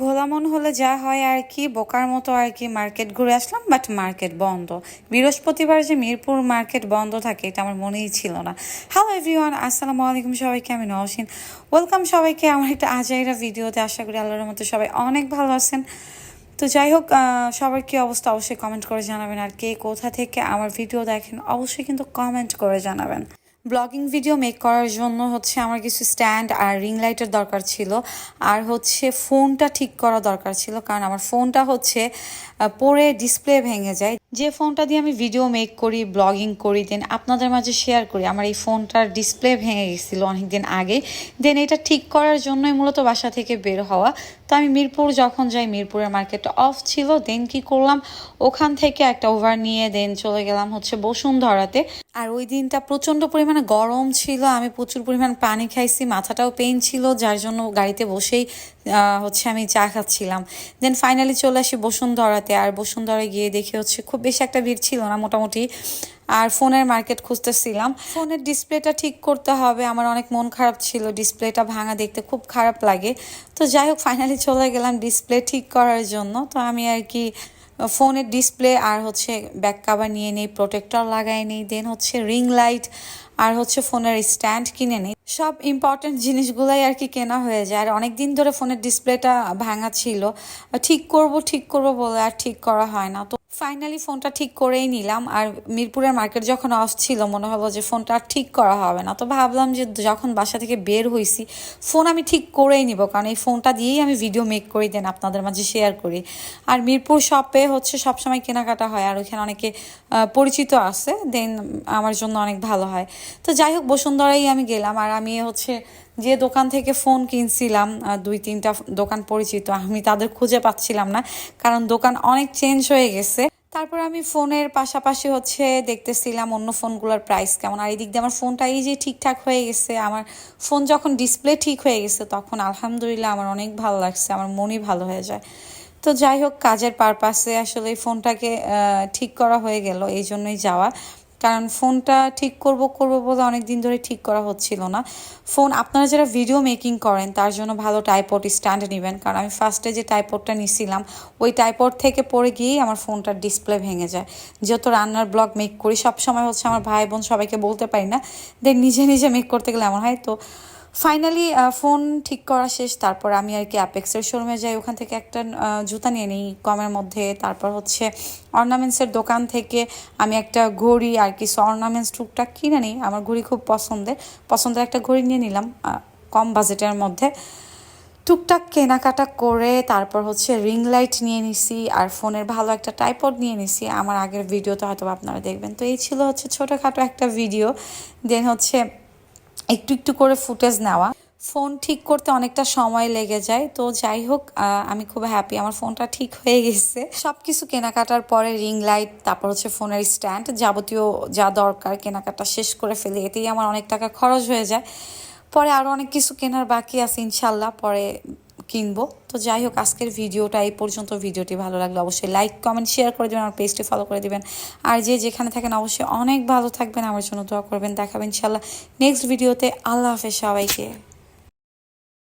ভোলা মন হলে যা হয় আর কি, বোকার মতো আর কি মার্কেট ঘুরে আসলাম বাট মার্কেট বন্ধ। বৃহস্পতিবার যে মিরপুর মার্কেট বন্ধ থাকে, এটা আমার মনেই ছিল না। হ্যালো এভরিওয়ান আসসালামু আলাইকুম সবাইকে, আমি নওশিন। ওয়েলকাম সবাইকে আমার একটা আজাইরা ভিডিওতে, আশা করি আল্লাহর মতো সবাই অনেক ভালো আছেন। তো যাই হোক সবার কী অবস্থা অবশ্যই কমেন্ট করে জানাবেন, আর কে কোথা থেকে আমার ভিডিও দেখেন অবশ্যই কিন্তু কমেন্ট করে জানাবেন। ব্লগিং ভিডিও মেক করার জন্য হচ্ছে আমার কিছু স্ট্যান্ড আর রিং লাইটের দরকার ছিল। আর হচ্ছে ফোনটা ঠিক করা দরকার ছিল, কারণ আমার ফোনটা হচ্ছে পরে ডিসপ্লে ভেঙে যায়। যে ফোনটা দিয়ে আমি ভিডিও মেক করি ব্লগিং করি দেন আপনাদের মাঝে শেয়ার করি, আমার এই ফোনটার ডিসপ্লে ভেঙে গেছিল অনেকদিন আগে। দেন এটা ঠিক করার জন্যই মূলত বাসা থেকে বের হওয়া। তো আমি মিরপুর যখন যাই, মিরপুরের মার্কেটটা অফ ছিল দেন কি করলাম? ওখান থেকে একটা ওভার নিয়ে দেন চলে গেলাম হচ্ছে বসুন্ধরাতে। আর ওই দিনটা প্রচণ্ড পরিমাণে গরম ছিল, আমি প্রচুর পরিমাণ পানি খাইছি, মাথাটাও পেন ছিল, যার জন্য গাড়িতে বসেই হচ্ছে আমি চা খাচ্ছিলাম। দেন ফাইনালি চলে আসি বসুন্ধরাতে, আর বসুন্ধরা গিয়ে দেখি হচ্ছে খুব বেশি একটা ভিড় ছিল না মোটামুটি। আর ফোনের মার্কেট খুঁজতেছিলাম। ফোনের ডিসপ্লেটা ঠিক করতে হবে, আমার অনেক মন খারাপ ছিল, ডিসপ্লেটা ভাঙা দেখতে খুব খারাপ লাগে। তো যাই হোক ফাইনালি চলে গেলাম ডিসপ্লে ঠিক করার জন্য। তো আমি আর কি ফোনের ডিসপ্লে আর হচ্ছে ব্যাক কাভার নিয়ে নেই প্রোটেক্টর লাগায় নেই দেন হচ্ছে রিং লাইট আর হচ্ছে ফোনের স্ট্যান্ড কিনে নেই। সব ইম্পর্টেন্ট জিনিসগুলাই আর কি কেনা হয়ে যায়। আর অনেক দিন ধরে ফোনের ডিসপ্লেটা ভাঙা ছিল। ঠিক করব ঠিক করব বলে আর ঠিক করা হয় না। তো ফাইনালি ফোনটা ঠিক করেই নিলাম। আর মিরপুরের মার্কেট যখন অফ ছিল, মনে হলো যে ফোনটা আর ঠিক করা হবে না। তো ভাবলাম যে যখন বাসা থেকে বের হয়েছি ফোন আমি ঠিক করেই নিব। কারণ এই ফোনটা দিয়েই আমি ভিডিও মেক করি দেন আপনাদের মাঝে শেয়ার করি। আর মিরপুর শপে হচ্ছে সবসময় কেনাকাটা হয়। আর ওইখানে অনেকে পরিচিত আছে দেন আমার জন্য অনেক ভালো হয়। তো যাই হোক, বসুন্ধরাই আমি গেলাম। আর আমি হচ্ছে যে দোকান থেকে ফোন কিনছিলাম দুই তিনটা দোকান পরিচিত, আমি তাদের খুঁজে পাচ্ছিলাম না, কারণ দোকান অনেক চেঞ্জ হয়ে গেছে। তারপর আমি ফোনের পাশাপাশি হচ্ছে দেখতেছিলাম অন্য ফোনগুলোর প্রাইস কেমন, আর এই দিক দিয়ে আমার ফোনটা এই যে ঠিকঠাক হয়ে গেছে, আমার ফোন যখন ডিসপ্লে ঠিক হয়ে গেছে, তখন আলহামদুলিল্লাহ আমার অনেক ভালো লাগছে, আমার মনই ভালো হয়ে যায়। তো যাই হোক, কাজের পারপাসে আসলে এই ফোনটাকে ঠিক করা হয়ে গেল, এই জন্যই যাওয়া। কারণ ফোনটা ঠিক করব করব বলে অনেক দিন ধরে ঠিক করা হচ্ছিল না। ফোন, আপনারা যারা ভিডিও মেকিং করেন, তার জন্য ভালো টাইপড স্ট্যান্ড নেবেন। কারণ আমি ফার্স্টে যে টাইপডটা নিছিলাম, ওই টাইপড থেকে পড়ে গিয়েই আমার ফোনটার ডিসপ্লে ভেঙে যায়। যেহেতু রান্নার ব্লগ মেক করি সব সময় হচ্ছে আমার ভাই বোন সবাইকে বলতে পারি না দেখ নিজে নিজে মেক করতে গেলে এমন হয়। তো ফাইনালি ফোন ঠিক করা শেষ, তারপর আমি আর কি অ্যাপেক্সের শোরুমে যাই। ওখান থেকে একটা জুতা নিয়ে নিই কমের মধ্যে। তারপর হচ্ছে অর্নামেন্টসের দোকান থেকে আমি একটা ঘড়ি আর কিছু অর্নামেন্টস টুকটাক কিনে নিই। আমার ঘড়ি খুব পছন্দের। পছন্দের একটা ঘড়ি নিয়ে নিলাম কম বাজেটের মধ্যে। টুকটাক কেনাকাটা করে তারপর হচ্ছে রিং লাইট নিয়ে নিছি আর ফোনের ভালো একটা টাইপড নিয়ে নিছি। আমার আগের ভিডিওতে হয়তো আপনারা দেখবেন। তো এই ছিল হচ্ছে ছোটোখাটো একটা ভিডিও দেন হচ্ছে একটু একটু করে ফুটেজ নেওয়া। ফোন ঠিক করতে অনেকটা সময় লেগে যায়। তো যাই হোক আমি খুব হ্যাপি আমার ফোনটা ঠিক হয়ে গেছে। সব কিছু কেনাকাটার পরে রিং লাইট তারপর হচ্ছে ফোনের স্ট্যান্ড যাবতীয় যা দরকার কেনাকাটা শেষ করে ফেলে। এতেই আমার অনেক টাকা খরচ হয়ে যায়। পরে আরও অনেক কিছু কেনার বাকি আছে ইনশাল্লাহ। পরে কিনবো। তো যাই হোক, আজকের ভিডিওটা এই পর্যন্ত। ভিডিওটি ভালো লাগলে অবশ্যই লাইক কমেন্ট শেয়ার করে দেবেন আর পেজটি ফলো করে দেবেন। আর যে যেখানে থাকেন অবশ্যই অনেক ভালো থাকবেন। আমার জন্য দোয়া করবেন। দেখাবেন ইনশাল্লাহ নেক্সট ভিডিওতে আল্লাহ হাফেজ সবাইকে।